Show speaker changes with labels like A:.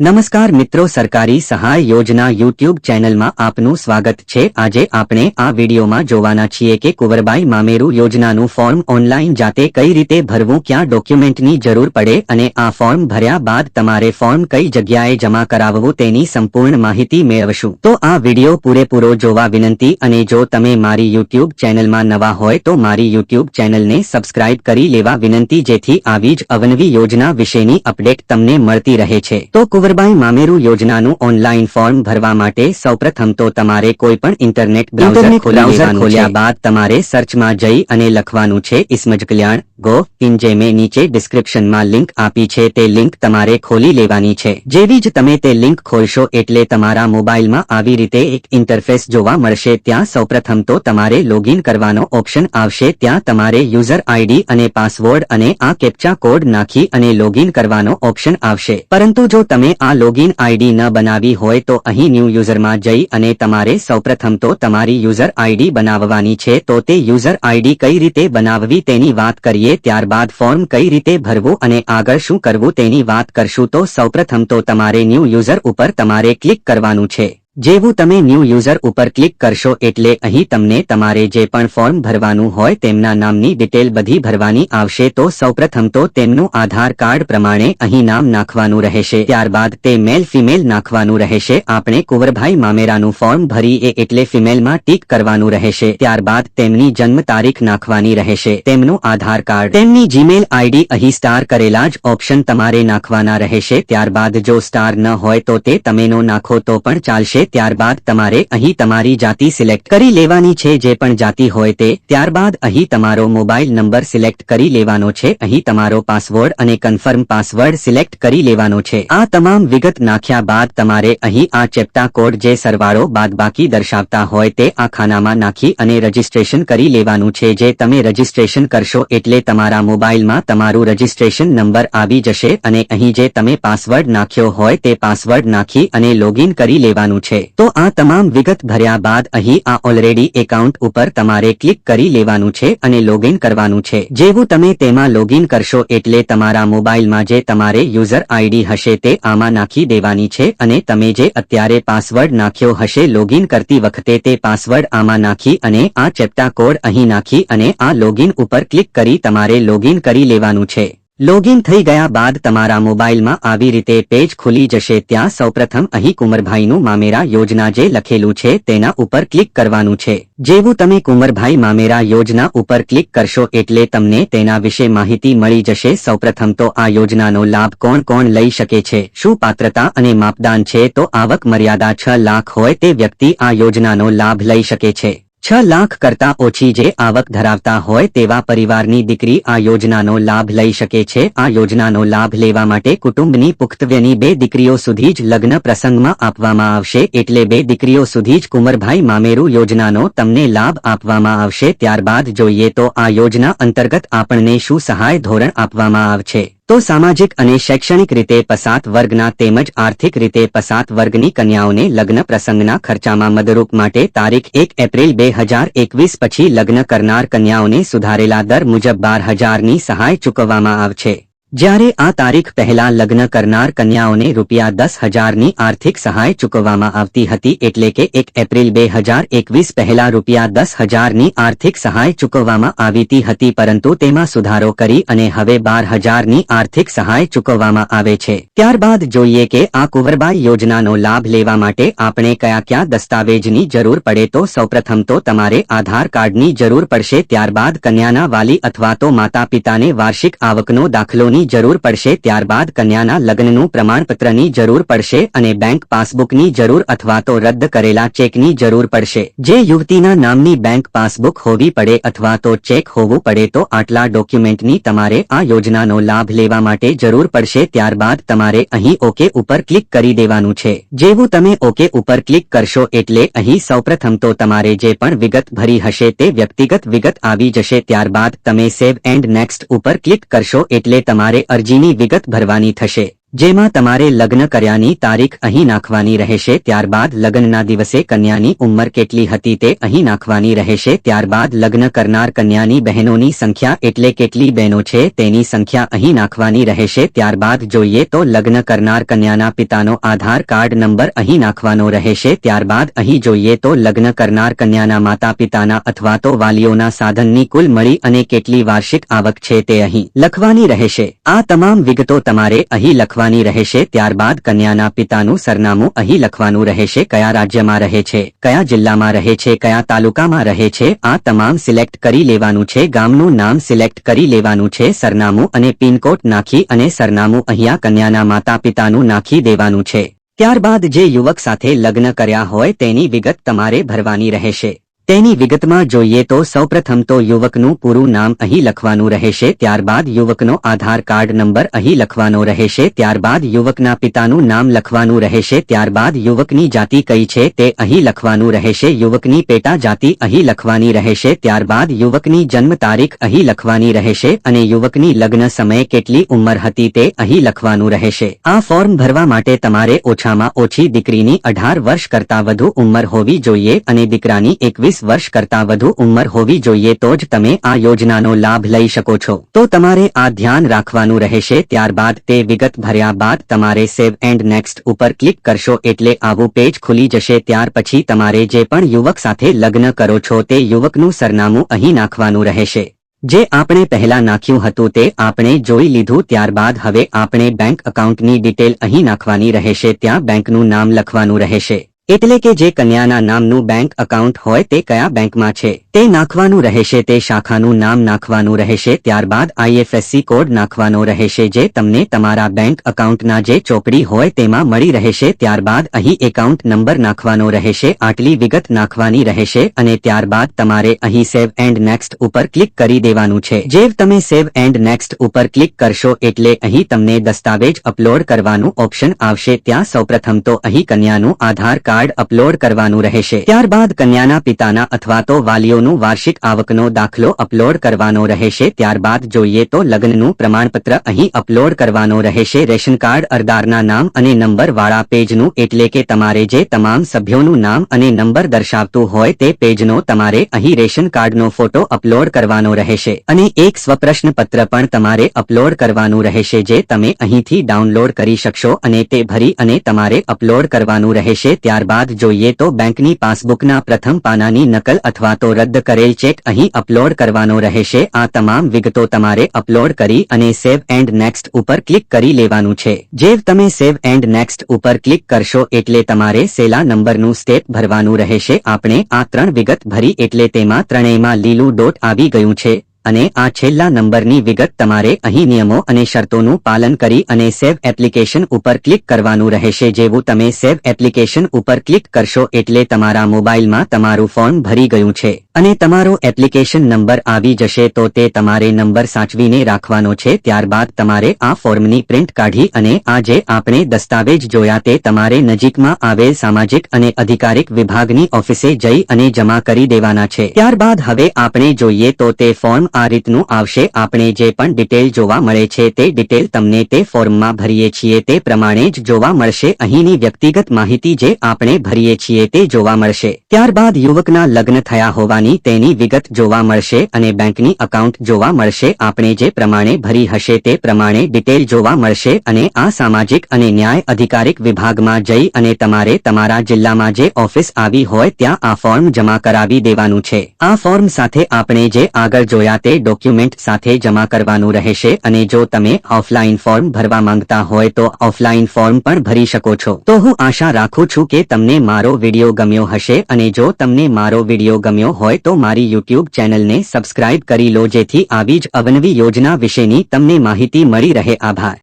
A: નમસ્કાર મિત્રો, સરકારી સહાય યોજના યુટ્યુબ ચેનલમાં આપનું સ્વાગત છે. આજે આપણે આ વિડીયોમાં જોવાના છીએ કે કુંવરબાઈ મામેરુ યોજનાનું ફોર્મ ઓનલાઈન જાતે કઈ રીતે ભરવું, ક્યાં ડોક્યુમેન્ટની જરૂર પડે અને આ ફોર્મ ભર્યા બાદ તમારે ફોર્મ કઈ જગ્યાએ જમા કરાવવું તેની સંપૂર્ણ માહિતી મેળવશું. તો આ વીડિયો પૂરેપૂરો જોવા વિનંતી અને જો તમે મારી યુટ્યુબ ચેનલમાં નવા હોય તો મારી યુટ્યુબ ચેનલને સબસ્ક્રાઇબ કરી લેવા વિનંતી, જેથી આવી જ અવનવી યોજના વિશેની અપડેટ તમને મળતી રહે છે. તો કુંવરબાઈ મામેરુ યોજનાનું ઓનલાઈન ફોર્મ ભરવા માટે સૌપ્રથમ તો તમારે કોઈ પણ ઇન્ટરનેટ બ્રાઉઝર બ્રાઉઝર ખોલ્યા બાદ તમારે સર્ચમાં જઈ અને લખવાનું છે ઇસ્મજ કલ્યાણ ગો ઇન જે મેં નીચે ડિસ્ક્રિપ્શનમાં લિંક આપી છે તે લિંક તમારે ખોલી લેવાની છે. જેવી જ તમે તે લિંક ખોલશો એટલે તમારા મોબાઈલમાં આવી રીતે એક ઇન્ટરફેસ જોવા મળશે. ત્યાં સૌપ્રથમ તો તમારે લોગિન કરવાનો ઓપ્શન આવશે. ત્યાં તમારે યુઝર આઈડી અને પાસવર્ડ અને આ કેપ્ચા કોડ નાખી અને લોગિન કરવાનો ઓપ્શન આવશે. પરંતુ જો તમે આ લોગિન આઈડી ન બનાવી હોય તો અહીં ન્યૂ યુઝરમાં જઈ અને તમારે સૌપ્રથમ તો તમારી યુઝર આઈડી બનાવવાની છે તો તે યુઝર આઈડી કઈ રીતે બનાવવી તેની વાત કરીએ, ત્યારબાદ ફોર્મ કઈ રીતે ભરવું અને આગળ શું કરવું તેની વાત કરશું. તો સૌપ્રથમ તો તમારે ન્યૂ યુઝર ઉપર તમારે ક્લિક કરવાનું છે. જેવું તમે ન્યૂ યુઝર ઉપર ક્લિક કરશો એટલે અહીં તમને તમારે જે પણ ફોર્મ ભરવાનું હોય તેમના નામની ડિટેલ બધી ભરવાની આવશે. તો સૌપ્રથમ તો તેમનું આધાર કાર્ડ પ્રમાણે અહીં નામ નાખવાનું રહેશે. ત્યારબાદ તે મેલ ફિમેલ નાખવાનું રહેશે. આપણે કુંવરભાઈ મામેરાનું ફોર્મ ભરી એ એટલે ફિમેલમાં ટીક કરવાનું રહેશે. ત્યારબાદ તેમની જન્મ તારીખ નાખવાની રહેશે. તેમનું આધાર કાર્ડ. તેમની જીમેલ આઈડી અહીં સ્ટાર કરેલા જ ઓપ્શન તમારે નાખવાના રહેશે. ત્યારબાદ જો સ્ટાર ન હોય તો તે તમેનો નાખો તો પણ ચાલશે. ત્યારબાદ તમારે અહીં તમારી જાતિ સિલેક્ટ કરી લેવાની છે. જે પણ જાતિ હોય તે ત્યારબાદ અહીં તમારો મોબાઈલ નંબર સિલેક્ટ કરી લેવાનો છે. અહીં તમારો પાસવર્ડ અને કન્ફર્મ પાસવર્ડ સિલેક્ટ કરી લેવાનો છે. આ તમામ વિગત નાખ્યા બાદ તમારે અહીં આ ચેપ્ટા કોડ જે સરવાળો બાદબાકી દર્શાવતા હોય તે આ ખાનામાં નાખી અને રજીસ્ટ્રેશન કરી લેવાનું છે. જે તમે રજીસ્ટ્રેશન કરશો એટલે તમારા મોબાઈલમાં તમારું રજીસ્ટ્રેશન નંબર આવી જશે અને અહીં જે તમે પાસવર્ડ નાખ્યો હોય તે પાસવર્ડ નાખી અને લોગિન કરી લેવાનું છે. તો આ તમામ વિગત ભર્યા બાદ અહીં આ ઓલરેડી એકાઉન્ટ ઉપર તમારે ક્લિક કરી લેવાનું છે અને લોગિન કરવાનું છે. જેવું તમે તેમાં લોગિન કરશો એટલે તમારા મોબાઈલમાં જે તમારે યુઝર આઈડી હશે તે આમાં નાખી દેવાની છે અને તમે જે અત્યારે પાસવર્ડ નાખ્યો હશે લોગિન કરતી વખતે તે પાસવર્ડ આમાં નાખી અને આ ચેપ્ટા કોડ અહીં નાખી અને આ લોગિન ઉપર ક્લિક કરી તમારે લોગિન કરી લેવાનું છે. લોગિન થઈ ગયા બાદ તમારા મોબાઈલમાં આવી રીતે પેજ ખુલી જશે ત્યાં સૌપ્રથમ અહીં કુંવરભાઈનું મામેરા યોજના જે લખેલું છે તેના ઉપર ક્લિક કરવાનું છે. જેવું તમે કુંવરભાઈ મામેરા યોજના ઉપર ક્લિક કરશો એટલે તમને તેના વિશે માહિતી મળી જશે. સૌપ્રથમ તો આ યોજનાનો લાભ કોણ કોણ લઈ શકે છે? શું પાત્રતા અને માપદાન છે? તો આવક મર્યાદા છ લાખ હોય તે વ્યક્તિ આ યોજનાનો લાભ લઈ શકે છે. છ લાખ કરતા ઓછી જે આવક ધરાવતા હોય તેવા પરિવારની દીકરી આ યોજનાનો લાભ લઈ શકે છે. આ યોજનાનો લાભ લેવા માટે કુટુંબની પુખ્તવ્યની બે દીકરીઓ સુધી જ લગ્ન પ્રસંગમાં આપવામાં આવશે. એટલે બે દીકરીઓ સુધી જ કુંવરભાઈ મામેરુ યોજનાનો તમને લાભ આપવામાં આવશે. ત્યારબાદ જોઈએ તો આ યોજના અંતર્ગત આપણને શું સહાય ધોરણ આપવામાં આવશે. તો સામાજિક અને શૈક્ષણિક રીતે પસાત વર્ગના તેમજ આર્થિક રીતે પસાત વર્ગની કન્યાઓને લગ્ન પ્રસંગના ખર્ચામાં મદરૂપ માટે તારીખ એક એપ્રિલ બે હજાર એકવીસ પછી લગ્ન કરનાર કન્યાઓને સુધારેલા દર મુજબ બાર હજારની સહાય ચૂકવવામાં આવશે. જ્યારે આ તારીખ પહેલા લગ્ન કરનાર કન્યાઓને રૂપિયા દસ હજારની આર્થિક સહાય ચૂકવવામાં આવતી હતી એટલે કે એક એપ્રિલ બે હજાર એકવીસ પહેલા રૂપિયા દસ હજારની આર્થિક સહાય ચૂકવવામાં આવી હતી પરંતુ તેમાં સુધારો કરી અને હવે બાર હજારની આર્થિક સહાય ચૂકવવામાં આવે છે. ત્યારબાદ જોઈએ કે આ કુંવરબાઈ યોજનાનો લાભ લેવા માટે આપણે કયા કયા દસ્તાવેજની જરૂર પડે તો સૌપ્રથમ તો તમારે આધાર કાર્ડની જરૂર પડશે ત્યારબાદ કન્યાના વાલી અથવા તો માતા પિતાને વાર્ષિક આવકનો દાખલોની જરૂર પડશે ત્યારબાદ કન્યાના લગ્નનું પ્રમાણપત્રની જરૂર પડશે અને બેંક પાસબુકની જરૂર અથવા તો રદ કરેલા ચેકની જરૂર પડશે. જે યુવતીના નામની બેંક પાસબુક હોવી પડે અથવા તો ચેક હોવું પડે તો આટલા ડોક્યુમેન્ટની તમારે આ યોજનાનો લાભ લેવા માટે જરૂર પડશે ત્યારબાદ તમારે અહીં ઓકે ઉપર ક્લિક કરી દેવાનું છે. જેવું તમે ઓકે ઉપર ક્લિક કરશો એટલે અહીં સૌપ્રથમ તો તમારે જે પણ વિગત ભરી હશે તે વ્યક્તિગત વિગત આવી જશે ત્યારબાદ તમે સેવ એન્ડ નેક્સ્ટ ઉપર ક્લિક કરશો એટલે તમારે અરજીની વિગત ભરવાની થશે. જેમાં તમારે લગ્ન કર્યાની તારીખ અહીં નાખવાની રહેશે, ત્યારબાદ લગ્નના દિવસે કન્યાની ઉંમર કેટલી હતી તે અહીં નાખવાની રહેશે, ત્યારબાદ લગ્ન કરનાર કન્યાની બહેનોની સંખ્યા એટલે કેટલી બહેનો છે તેની સંખ્યા અહીં નાખવાની રહેશે, ત્યારબાદ જોઈએ તો લગ્ન કરનાર કન્યાના પિતાનો આધાર કાર્ડ નંબર અહીં નાખવાનો રહેશે, ત્યારબાદ અહીં જોઈએ તો લગ્ન કરનાર કન્યાના માતા પિતાના અથવા તો વાલીઓના સાધનની કુલ મળી અને કેટલી વાર્ષિક આવક છે તે અહીં લખવાની રહેશે. આ તમામ વિગતો તમારે અહીં લખવાની રહેશે, ત્યારબાદ કન્યાના પિતાનું સરનામું અહીં લખવાનું રહેશે, કયા રાજ્યમાં રહે છે, કયા જિલ્લામાં રહે છે, કયા તાલુકામાં રહે છે, આ તમામ સિલેક્ટ કરી લેવાનું છે, ગામનું નામ સિલેક્ટ કરી લેવાનું છે, સરનામું અને પિનકોડ નાખી અને સરનામું અહીંયા કન્યાના માતા પિતાનું નાખી દેવાનું છે. ત્યારબાદ જે યુવક સાથે લગ્ન કર્યા હોય તેની વિગત તમારે ભરવાની રહેશે. તેની વિગતમાં જોઈએ તો સૌપ્રથમ તો યુવકનું પૂરું નામ અહીં લખવાનું રહેશે, ત્યારબાદ યુવકનો આધાર કાર્ડ નંબર અહીં લખવાનો રહેશે, ત્યારબાદ યુવકના પિતાનું નામ લખવાનું રહેશે, ત્યારબાદ યુવકની જાતિ કઈ છે તે અહીં લખવાનું રહેશે, યુવકની પેટા જાતિ અહીં લખવાની રહેશે, ત્યારબાદ યુવકની જન્મ તારીખ અહીં લખવાની રહેશે અને યુવકની લગ્ન સમયે કેટલી ઉંમર હતી તે અહીં લખવાનું રહેશે. આ ફોર્મ ભરવા માટે તમારે ઓછામાં ઓછી દીકરીની અઢાર વર્ષ કરતા વધુ ઉંમર હોવી જોઈએ અને દીકરાની એકવીસ વર્ષ કરતા વધુ ઉંમર હોવી જોઈએ તો જ તમે આ યોજનાનો લાભ લઈ શકો છો. તો તમારે આ ધ્યાન રાખવાનું રહેશે ત્યારબાદ તે વિગત ભર્યા બાદ તમારે સેવ એન્ડ નેક્સ્ટ ઉપર ક્લિક કરશો એટલે આવું પેજ ખુલી જશે. ત્યાર પછી તમારે જે પણ યુવક સાથે લગ્ન કરો છો તે યુવકનું સરનામું અહીં નાખવાનું રહેશે. જે આપણે પહેલા નાખ્યું હતું તે આપણે જોઈ લીધું. ત્યારબાદ હવે આપણે બેંક એકાઉન્ટની ડિટેલ અહીં નાખવાની રહેશે. ત્યાં બેંકનું નામ લખવાનું રહેશે. એટલે કે જે કન્યાના નામનું બેંક એકાઉન્ટ હોય તે કયા બેંકમાં છે? તે નાખવાનું રહેશે, તે શાખાનું નામ નાખવાનું રહેશે, ત્યારબાદ આઈએફએસસી કોડ નાખવાનો રહેશે, જે તમને તમારા બેંક એકાઉન્ટના જે ચોપડી હોય તેમાં મળી રહેશે, ત્યારબાદ અહીં એકાઉન્ટ નંબર નાખવાનો રહેશે, આટલી વિગત નાખવાની રહેશે, અને ત્યારબાદ તમારે અહીં સેવ એન્ડ નેક્સ્ટ ઉપર ક્લિક કરી દેવાનું છે. જે તમે સેવ એન્ડ નેક્સ્ટ ઉપર ક્લિક કરશો એટલે અહીં તમને દસ્તાવેજ અપલોડ કરવાનું ઓપ્શન આવશે. ત્યાં સૌપ્રથમ તો અહીં કન્યાનું આધાર કાર્ડ અપલોડ કરવાનું રહેશે. ત્યારબાદ કન્યાના પિતાના અથવા તો વાલીઓનું વાર્ષિક આવકનો દાખલો અપલોડ કરવાનો રહેશે. ત્યારબાદ જોઈએ તો લગ્નનું પ્રમાણપત્ર અહીં અપલોડ કરવાનો રહેશે. રેશન કાર્ડ, અરદારના નામ અને નંબર વાળા પેજનું એટલે કે તમારે જે તમામ સભ્યોનું નામ અને નંબર દર્શાવતું હોય તે પેજનો તમારે અહીં રેશન કાર્ડનો ફોટો અપલોડ કરવાનો રહેશે. અને એક સ્વપ્રશ્ન પત્ર પણ તમારે અપલોડ કરવાનું રહેશે જે તમે અહીંથી ડાઉનલોડ કરી શકશો અને તે ભરી અને તમારે અપલોડ કરવાનું રહેશે. ત્યારબાદ જોઈએ તો બેંકની પાસબુકના પ્રથમ પાનાની નકલ અથવા તો રદ કરેલ ચેક અહીં અપલોડ કરવાનો રહેશે. આ તમામ વિગતો તમારે અપલોડ કરી અને સેવ એન્ડ નેક્સ્ટ ઉપર ક્લિક કરી લેવાનું છે. જે તમે સેવ એન્ડ નેક્સ્ટ ઉપર ક્લિક કરશો એટલે તમારે સેલા નંબરનું સ્ટેપ ભરવાનું રહેશે. આપણે આ ત્રણ વિગત ભરી એટલે તેમાં ત્રણેયમાં લીલું ડોટ આવી ગયું છે. અને આ છેલ્લા નંબરની વિગત તમારે અહીં નિયમો અને શરતોનું પાલન કરી અને સેવ એપ્લિકેશન ઉપર ક્લિક કરવાનું રહેશે. જેવું તમે સેવ એપ્લિકેશન ઉપર ક્લિક કરશો એટલે તમારા મોબાઈલમાં તમારું ફોર્મ ભરી ગયું છે અને તમારો એપ્લિકેશન નંબર આવી જશે તો તે તમારે નંબર સાચવીને રાખવાનો છે. ત્યારબાદ તમારે આ ફોર્મની પ્રિન્ટ કાઢી અને આ જે આપણે દસ્તાવેજ જોયા તે તમારે નજીકમાં આવેલ સામાજિક અને અધિકારિક વિભાગની ઓફિસે જઈ અને જમા કરી દેવાના છે. ત્યારબાદ હવે આપણે જોઈએ તો તે ફોર્મ આ રીતનું આવશે. આપણે જે પણ ડિટેલ જોવા મળે છે તે ડિટેલ તમને તે ફોર્મમાં ભરીએ છીએ. તે પ્રમાણે જ જોવા મળશે. અહીંની વ્યક્તિગત માહિતી જે આપણે ભરીએ છીએ તે જોવા મળશે. ત્યારબાદ યુવકના લગ્ન થયા હોવાની તેની વિગત જોવા મળશે અને બેંકની અકાઉન્ટ જોવા મળશે. આપણે જે પ્રમાણે ભરી હશે તે પ્રમાણે ડિટેલ જોવા મળશે અને આ સામાજિક અને ન્યાય અધિકારિક વિભાગમાં જઈ અને તમારે તમારા જિલ્લામાં જે ઓફિસ આવી હોય ત્યાં આ ફોર્મ જમા કરાવી દેવાનું છે. આ ફોર્મ સાથે આપણે જે આગળ જોયા તે ડોક્યુમેન્ટ સાથે જમા કરવાનું રહેશે અને જો તમે ઓફલાઈન ફોર્મ ભરવા માંગતા હોય તો ઓફલાઈન ફોર્મ પણ ભરી શકો છો. તો હું આશા રાખું છું કે તમને મારો વીડિયો ગમ્યો હશે અને જો તમને મારો વીડિયો ગમ્યો હોય તો મારી યુટ્યુબ ચેનલને સબસ્ક્રાઇબ કરી લો જેથી આવી જ અવનવી યોજના વિશેની તમને માહિતી મળી રહે. આભાર.